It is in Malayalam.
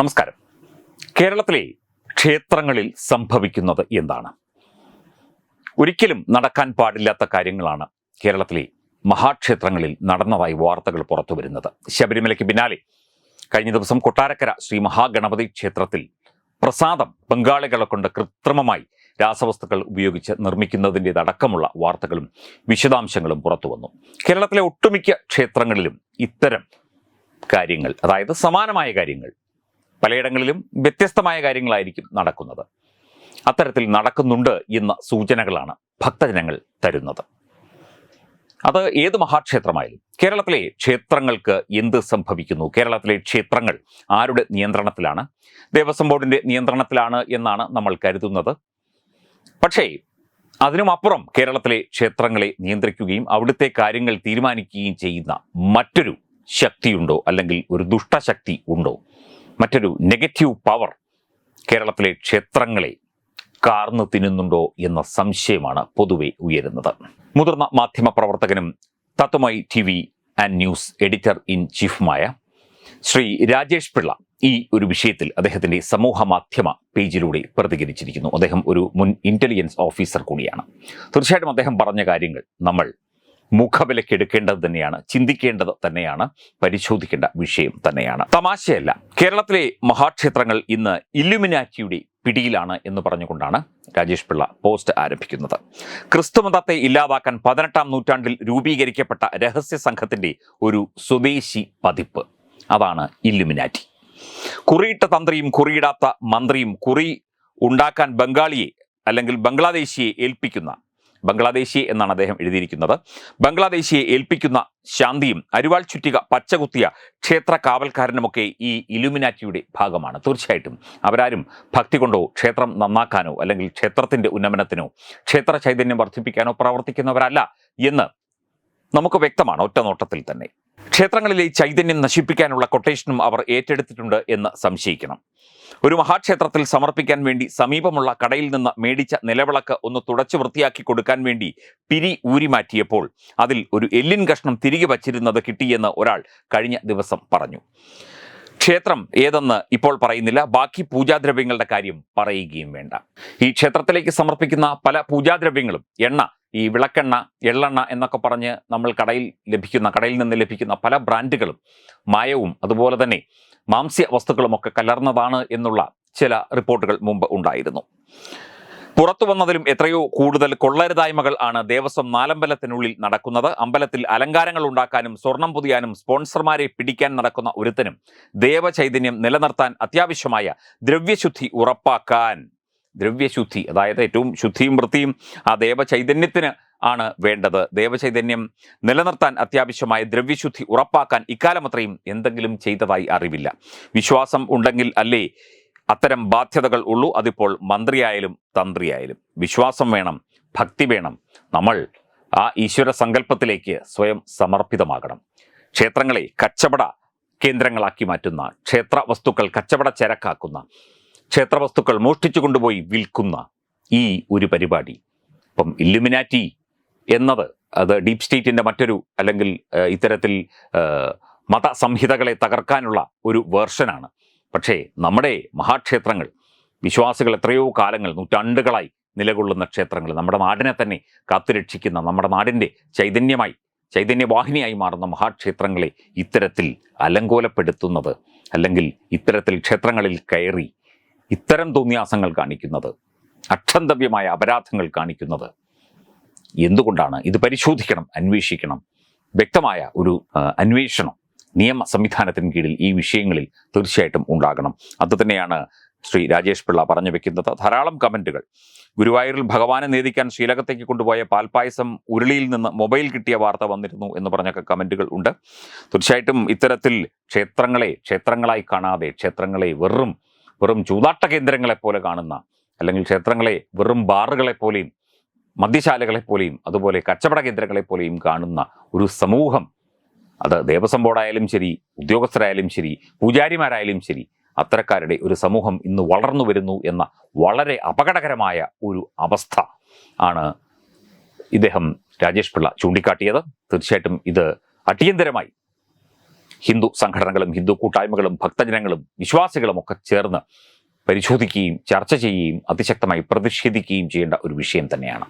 നമസ്കാരം. കേരളത്തിലെ ക്ഷേത്രങ്ങളിൽ സംഭവിക്കുന്നത് എന്താണ്? ഒരിക്കലും നടക്കാൻ പാടില്ലാത്ത കാര്യങ്ങളാണ് കേരളത്തിലെ മഹാക്ഷേത്രങ്ങളിൽ നടന്നതായി വാർത്തകൾ പുറത്തു വരുന്നത്. ശബരിമലയ്ക്ക് പിന്നാലെ കഴിഞ്ഞ ദിവസം കൊട്ടാരക്കര ശ്രീ മഹാഗണപതി ക്ഷേത്രത്തിൽ പ്രസാദം ബംഗാളികളെ കൊണ്ട് കൃത്രിമമായി രാസവസ്തുക്കൾ ഉപയോഗിച്ച് നിർമ്മിക്കുന്നതിന്റെതടക്കമുള്ള വാർത്തകളും വിശദാംശങ്ങളും പുറത്തു വന്നു. കേരളത്തിലെ ഒട്ടുമിക്ക ക്ഷേത്രങ്ങളിലും ഇത്തരം കാര്യങ്ങൾ അതായത് സമാനമായ കാര്യങ്ങൾ പലയിടങ്ങളിലും വ്യത്യസ്തമായ കാര്യങ്ങളായിരിക്കും നടക്കുന്നത്. അത്തരത്തിൽ നടക്കുന്നുണ്ട് എന്ന സൂചനകളാണ് ഭക്തജനങ്ങൾ തരുന്നത്. അത് ഏത് മഹാക്ഷേത്രമായാലും കേരളത്തിലെ ക്ഷേത്രങ്ങൾക്ക് എന്ത് സംഭവിക്കുന്നു? കേരളത്തിലെ ക്ഷേത്രങ്ങൾ ആരുടെ നിയന്ത്രണത്തിലാണ്? ദേവസ്വം ബോർഡിന്റെ നിയന്ത്രണത്തിലാണ് എന്നാണ് നമ്മൾ കരുതുന്നത്. പക്ഷേ അതിനുമപ്പുറം കേരളത്തിലെ ക്ഷേത്രങ്ങളെ നിയന്ത്രിക്കുകയും അവിടുത്തെ കാര്യങ്ങൾ തീരുമാനിക്കുകയും ചെയ്യുന്ന മറ്റൊരു ശക്തിയുണ്ടോ? അല്ലെങ്കിൽ ഒരു ദുഷ്ടശക്തി ഉണ്ടോ? മറ്റൊരു നെഗറ്റീവ് പവർ കേരളത്തിലെ ക്ഷേത്രങ്ങളെ കാർന്നു തിന്നുന്നുണ്ടോ എന്ന സംശയമാണ് പൊതുവെ ഉയരുന്നത്. മുതിർന്ന മാധ്യമ പ്രവർത്തകനും തത്വമായി T V and news editor in ചീഫുമായ Shri Rajesh Pillai ഈ ഒരു വിഷയത്തിൽ അദ്ദേഹത്തിന്റെ സമൂഹ മാധ്യമ പേജിലൂടെ പ്രതികരിച്ചിരിക്കുന്നു. അദ്ദേഹം ഒരു മുൻ ഇന്റലിജൻസ് ഓഫീസർ കൂടിയാണ്. തീർച്ചയായിട്ടും അദ്ദേഹം പറഞ്ഞ കാര്യങ്ങൾ നമ്മൾ മുഖവിലക്കെടുക്കേണ്ടത് തന്നെയാണ് ചിന്തിക്കേണ്ടത് തന്നെയാണ് പരിശോധിക്കേണ്ട വിഷയം തന്നെയാണ്. തമാശയല്ല. കേരളത്തിലെ മഹാക്ഷേത്രങ്ങൾ ഇന്ന് ഇല്ലുമിനാറ്റിയുടെ പിടിയിലാണ് എന്ന് പറഞ്ഞുകൊണ്ടാണ് രാജേഷ് പിള്ള പോസ്റ്റ് ആരംഭിക്കുന്നത്. ക്രിസ്തുമതത്തെ ഇല്ലാതാക്കാൻ പതിനെട്ടാം നൂറ്റാണ്ടിൽ രൂപീകരിക്കപ്പെട്ട രഹസ്യ സംഘത്തിന്റെ ഒരു സ്വദേശി പതിപ്പ്. അതാണ് ഇല്ലുമിനാറ്റി. കുറിയിട്ട തന്ത്രിയും കുറിയിടാത്ത മന്ത്രിയും കുറി ഉണ്ടാക്കാൻ ബംഗാളിയെ അല്ലെങ്കിൽ ബംഗ്ലാദേശിയെ ഏൽപ്പിക്കുന്ന ബംഗ്ലാദേശി എന്നാണ് അദ്ദേഹം എഴുതിയിരിക്കുന്നത്. ബംഗ്ലാദേശിയെ ഏൽപ്പിക്കുന്ന ശാന്തിയും അരുവാൾ ചുറ്റിക പച്ചകുത്തിയ ക്ഷേത്ര കാവൽക്കാരനുമൊക്കെ ഈ ഇലുമിനാറ്റിയുടെ ഭാഗമാണ്. തീർച്ചയായിട്ടും അവരാരും ഭക്തി കൊണ്ടോ ക്ഷേത്രം നന്നാക്കാനോ അല്ലെങ്കിൽ ക്ഷേത്രത്തിന്റെ ഉന്നമനത്തിനോ ക്ഷേത്ര ചൈതന്യം വർദ്ധിപ്പിക്കാനോ പ്രവർത്തിക്കുന്നവരല്ല എന്ന് നമുക്ക് വ്യക്തമാണ് ഒറ്റ നോട്ടത്തിൽ തന്നെ. ക്ഷേത്രങ്ങളിലെ ചൈതന്യം നശിപ്പിക്കാനുള്ള കൊട്ടേഷനും അവർ ഏറ്റെടുത്തിട്ടുണ്ട് എന്ന് സംശയിക്കണം. ഒരു മഹാക്ഷേത്രത്തിൽ സമർപ്പിക്കാൻ വേണ്ടി സമീപമുള്ള കടയിൽ നിന്ന് മേടിച്ച നിലവിളക്ക് ഒന്ന് തുടച്ചു വൃത്തിയാക്കി കൊടുക്കാൻ വേണ്ടി പിരി ഊരി മാറ്റിയപ്പോൾ അതിൽ ഒരു എല്ലിൻ കഷ്ണം തിരികെ വച്ചിരുന്നത് കിട്ടിയെന്ന് ഒരാൾ കഴിഞ്ഞ ദിവസം പറഞ്ഞു. ക്ഷേത്രം ഏതെന്ന് ഇപ്പോൾ പറയുന്നില്ല. ബാക്കി പൂജാദ്രവ്യങ്ങളുടെ കാര്യം പറയുകയും വേണ്ട. ഈ ക്ഷേത്രത്തിലേക്ക് സമർപ്പിക്കുന്ന പല പൂജാദ്രവ്യങ്ങളും എണ്ണ ഈ വിളക്കെണ്ണ എള്ളെണ്ണ എന്നൊക്കെ പറഞ്ഞ് നമ്മൾ കടയിൽ ലഭിക്കുന്ന കടയിൽ നിന്ന് ലഭിക്കുന്ന പല ബ്രാൻഡുകളും മായവും അതുപോലെ തന്നെ മാംസ്യ വസ്തുക്കളുമൊക്കെ കലർന്നതാണ് എന്നുള്ള ചില റിപ്പോർട്ടുകൾ മുമ്പ് ഉണ്ടായിരുന്നു. പുറത്തു വന്നതിലും എത്രയോ കൂടുതൽ കൊള്ളരുതായ്മകൾ ആണ് ദേവസ്വം നാലമ്പലത്തിനുള്ളിൽ നടക്കുന്നത്. അമ്പലത്തിൽ അലങ്കാരങ്ങൾ ഉണ്ടാക്കാനും സ്വർണം പുതിയാനും സ്പോൺസർമാരെ പിടിക്കാൻ നടക്കുന്ന ഒരുത്തനും ദേവചൈതന്യം നിലനിർത്താൻ അത്യാവശ്യമായ ദ്രവ്യശുദ്ധി ഉറപ്പാക്കാൻ ദ്രവ്യശുദ്ധി അതായത് ഏറ്റവും ശുദ്ധിയും വൃത്തിയും ആ ദേവചൈതന്യത്തിന് ആണ് വേണ്ടത്. ദേവചൈതന്യം നിലനിർത്താൻ അത്യാവശ്യമായ ദ്രവ്യശുദ്ധി ഉറപ്പാക്കാൻ ഇക്കാലം അത്രയും എന്തെങ്കിലും ചെയ്തതായി അറിവില്ല. വിശ്വാസം ഉണ്ടെങ്കിൽ അല്ലേ അത്തരം ബാധ്യതകൾ ഉള്ളൂ? അതിപ്പോൾ മന്ത്രിയായാലും തന്ത്രിയായാലും. വിശ്വാസം വേണം ഭക്തി വേണം. നമ്മൾ ആ ഈശ്വര സങ്കല്പത്തിലേക്ക് സ്വയം സമർപ്പിതമാകണം. ക്ഷേത്രങ്ങളെ കച്ചവട കേന്ദ്രങ്ങളാക്കി മാറ്റുന്ന ക്ഷേത്ര വസ്തുക്കൾ കച്ചവട ചരക്കാക്കുന്ന ക്ഷേത്ര വസ്തുക്കൾ മോഷ്ടിച്ചു കൊണ്ടുപോയി വിൽക്കുന്ന ഈ ഒരു പരിപാടി. ഇപ്പം ഇല്ലുമിനാറ്റി എന്നത് അത് ഡീപ് സ്റ്റേറ്റിന്റെ മറ്റൊരു അല്ലെങ്കിൽ ഇത്തരത്തിൽ മതസംഹിതകളെ തകർക്കാനുള്ള ഒരു വേർഷനാണ്. പക്ഷേ നമ്മുടെ മഹാക്ഷേത്രങ്ങൾ വിശ്വാസികൾ എത്രയോ കാലങ്ങൾ നൂറ്റാണ്ടുകളായി നിലകൊള്ളുന്ന ക്ഷേത്രങ്ങൾ നമ്മുടെ നാടിനെ തന്നെ കാത്തുരക്ഷിക്കുന്ന നമ്മുടെ നാടിന്റെ ചൈതന്യമായി ചൈതന്യവാഹിനിയായി മാറുന്ന മഹാക്ഷേത്രങ്ങളെ ഇത്തരത്തിൽ അലങ്കോലപ്പെടുത്തുന്നത് അല്ലെങ്കിൽ ഇത്തരത്തിൽ ക്ഷേത്രങ്ങളിൽ കയറി ഇത്തരം തോന്നിയാസങ്ങൾ കാണിക്കുന്നത് അക്ഷന്തവ്യമായ അപരാധങ്ങൾ കാണിക്കുന്നത്. എന്തുകൊണ്ടാണ്? ഇത് പരിശോധിക്കണം അന്വേഷിക്കണം. വ്യക്തമായ ഒരു അന്വേഷണം നിയമ സംവിധാനത്തിന് കീഴിൽ ഈ വിഷയങ്ങളിൽ തീർച്ചയായിട്ടും ഉണ്ടാകണം. അത് തന്നെയാണ് ശ്രീ രാജേഷ് പിള്ള പറഞ്ഞു വെക്കുന്നത്. ധാരാളം കമന്റുകൾ ഗുരുവായൂരിൽ ഭഗവാനെ നേദിക്കാൻ ശ്രീലകത്തേക്ക് കൊണ്ടുപോയ പാൽപ്പായസം ഉരുളിയിൽ നിന്ന് മൊബൈൽ കിട്ടിയ വാർത്ത വന്നിരുന്നു എന്ന് പറഞ്ഞൊക്കെ കമന്റുകൾ ഉണ്ട്. തീർച്ചയായിട്ടും ഇത്തരത്തിൽ ക്ഷേത്രങ്ങളെ ക്ഷേത്രങ്ങളായി കാണാതെ ക്ഷേത്രങ്ങളെ വെറും വെറും ചൂതാട്ട കേന്ദ്രങ്ങളെപ്പോലെ കാണുന്ന അല്ലെങ്കിൽ ക്ഷേത്രങ്ങളെ വെറും ബാറുകളെ പോലെയും മദ്യശാലകളെ പോലെയും അതുപോലെ കച്ചവട കേന്ദ്രങ്ങളെ പോലെയും കാണുന്ന ഒരു സമൂഹം. അത് ദേവസ്വം ബോർഡായാലും ശരി ഉദ്യോഗസ്ഥരായാലും ശരി പൂജാരിമാരായാലും ശരി അത്തരക്കാരുടെ ഒരു സമൂഹം ഇന്ന് വളർന്നു വരുന്നു എന്ന വളരെ അപകടകരമായ ഒരു അവസ്ഥ ആണ് ഇദ്ദേഹം രാജേഷ് പിള്ള ചൂണ്ടിക്കാട്ടിയത്. തീർച്ചയായിട്ടും ഇത് അടിയന്തരമായി ഹിന്ദു സംഘടനകളും ഹിന്ദു കൂട്ടായ്മകളും ഭക്തജനങ്ങളും വിശ്വാസികളും ഒക്കെ ചേർന്ന് പരിശോധിക്കുകയും ചർച്ച ചെയ്യുകയും അതിശക്തമായി പ്രതിഷേധിക്കുകയും ചെയ്യേണ്ട ഒരു വിഷയം തന്നെയാണ്.